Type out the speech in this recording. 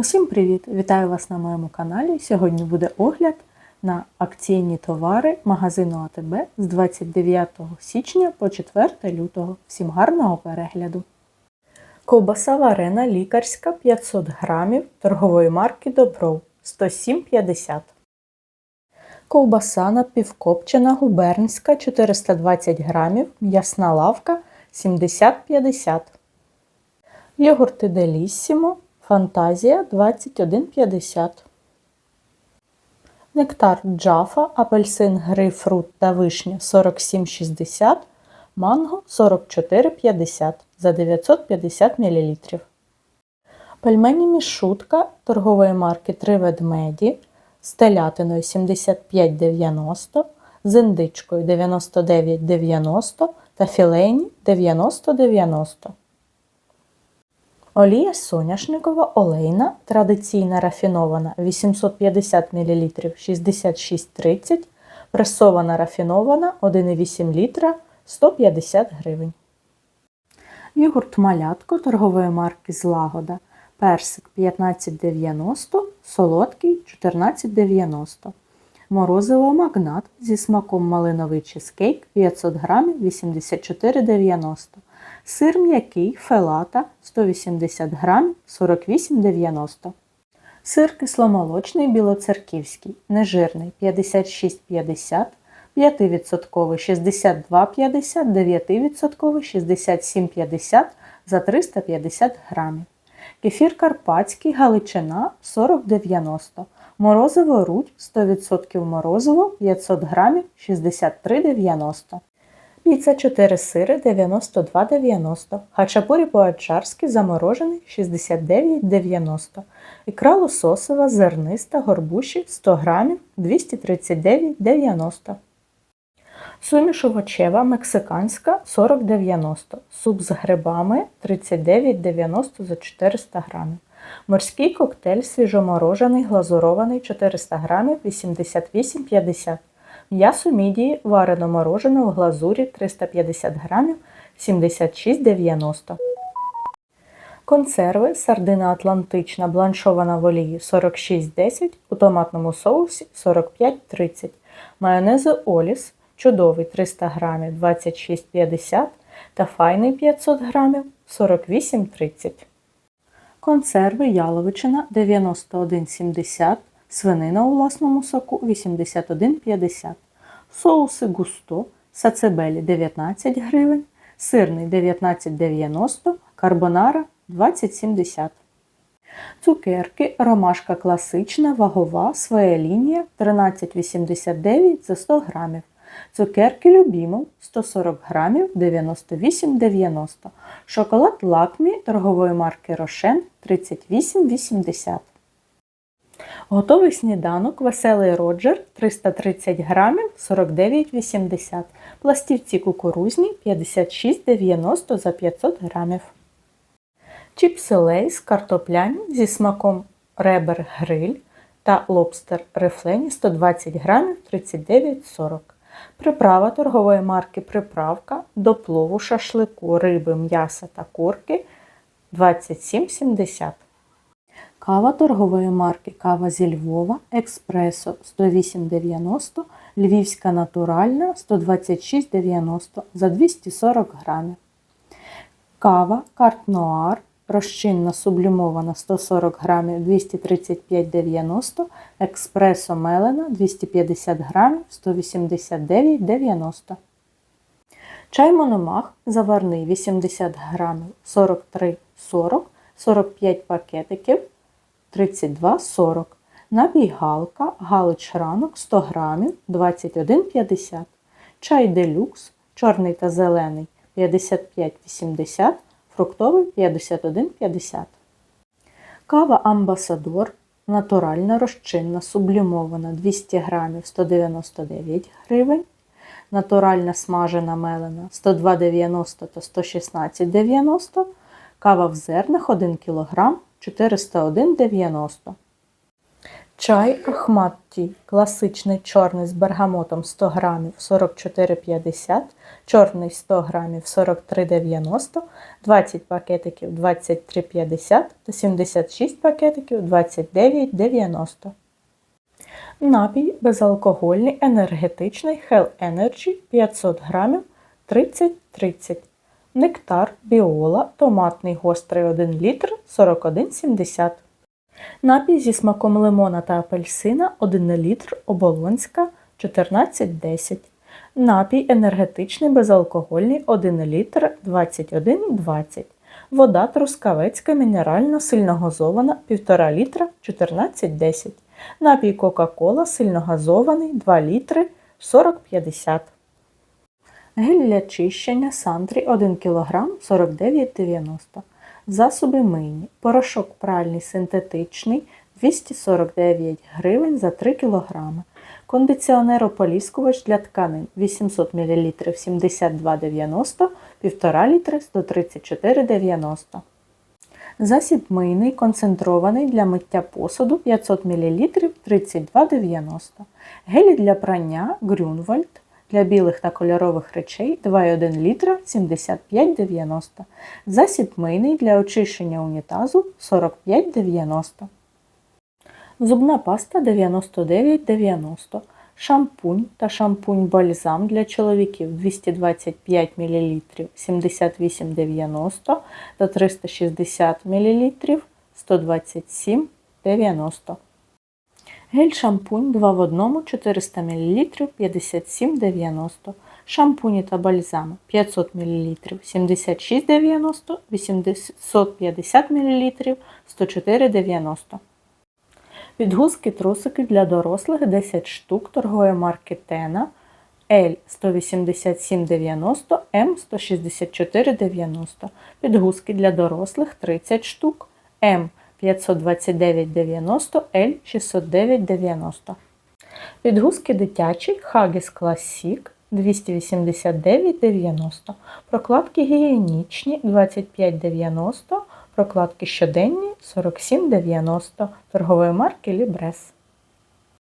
Усім привіт! Вітаю вас на моєму каналі. Сьогодні буде огляд на акційні товари магазину АТБ з 29 січня по 4 лютого. Всім гарного перегляду! Ковбаса варена лікарська 500 грамів торгової марки Добров 107,50. Ковбаса напівкопчена губернська 420 грамів, м'ясна лавка 70,50. Йогурти Деліссімо Фантазія 21,50. Нектар Джафа, апельсин, грейпфрут та вишня 47,60, манго 44,50 за 950 мл. Пельмені мішутка торгової марки Три ведмеді з телятиною 75,90, з індичкою 99,90 та філейні 90,90. Олія соняшникова олейна, традиційна рафінована 850 мл 66,30, пресована рафінована 1,8 літра 150 гривень. Йогурт малятко торгової марки Злагода. Персик 15,90, солодкий 14,90. Морозиво магнат зі смаком малиновий чизкейк 500 грамів 84,90. Сир м'який фелата 180 грамів 48,90. Сир кисломолочний білоцерківський, нежирний 56,50, 5% 62,50, 9% 67,50 за 350 грамів. Кефір карпатський галичина 40,90. Морозиво рудь 100% морозиво 500 грамів 63,90. Піца 4 сири 92,90. Хачапурі по-аджарськи заморожений 69,90. Ікра лососова зерниста горбуші 100 грамів 239,90. Суміш овочева мексиканська 40,90. Суп з грибами 39,90 за 400 грамів. Морський коктейль свіжоморожений глазурований 400 грамів 88,50 М'ясо мідії варено морожене в глазурі 350 грамів 76,90 Консерви сардина атлантична бланшована в олії 46,10 у томатному соусі 45,30 Майонези Оліс чудовий 300 грамів 26,50 та файний 500 грамів 48,30 Консерви яловичина 91,70 свинина у власному соку 81,50, соуси густо, сацебелі 19 гривень, сирний 19,90, карбонара 20,70. Цукерки ромашка класична, вагова, своя лінія 13,89 за 100 грамів. Цукерки Любімов 140 грамів 98,90. Шоколад лакмі торгової марки Рошен 38,80. Готовий сніданок Веселий Роджер 330 грамів 49,80. Пластівці кукурузні 56,90 за 500 грамів. Чіпси Лейс картопляні зі смаком ребер гриль та лобстер рифлені 120 грамів 39,40. Приправа торгової марки Приправка до плову шашлику, риби, м'яса та курки 27,70. Кава торгової марки Кава зі Львова Експресо 108,90, Львівська натуральна 126,90 за 240 грамів. Кава Карт Нуар розчинна сублімована 140 грамів 235,90, Експресо мелена 250 грамів 189,90. Чай Мономах заварний 80 грамів 43,40, 45 пакетиків 32,40. Напій галка, галич ранок 100 грамів 21,50. Чай делюкс, чорний та зелений 55,80, фруктовий 51,50. Кава Амбасадор натуральна розчинна сублімована 200 грамів 199 гривень. Натуральна смажена мелена 102,90 та 116,90. Кава в зернах 1 кг 401,90. Чай Ахмат Ті, класичний чорний з бергамотом 100 грамів 44,50, чорний 100 грамів 43,90, 20 пакетиків 23,50 та 76 пакетиків 29,90. Напій безалкогольний енергетичний Hell Energy 500 грамів 30,30. Нектар Біола томатний гострий 1 літр 41,70. Напій зі смаком лимона та апельсина 1 літр оболонська 14,10. Напій енергетичний безалкогольний 1 літр 21,20. Вода трускавецька мінеральна сильногазована 1,5 літра 14,10. Напій Кока-Кола сильногазований 2 літри 40,50. Гель для чищення Сантрі 1 кг 49,90. Засоби мийні. Порошок пральний синтетичний 249 гривень за 3 кг. Кондиціонер ополіскувач для тканин 800 мл 72,90, 1,5 літри 134,90. Засіб мийний концентрований для миття посуду 500 мл 32,90. Гелі для прання Грюнвальд для білих та кольорових речей 2,1 літра 75,90. Засіб мийний для очищення унітазу 45,90. Зубна паста 99,90. Шампунь та шампунь-бальзам для чоловіків 225 мл 78,90 та 360 мл 127,90. Гель-шампунь 2 в 1 400 мл 57,90. Шампуні та бальзами 500 мл 76,90, 850 мл 104,90. Підгузки трусики для дорослих 10 штук торгової марки Тена L 187,90, М 164,90. Підгузки для дорослих 30 штук, М 529,90, L 609,90. Підгузки дитячі Хагіс Класік 289,90. Прокладки гігієнічні 25,90. Прокладки щоденні 47,90 торгової марки Libres.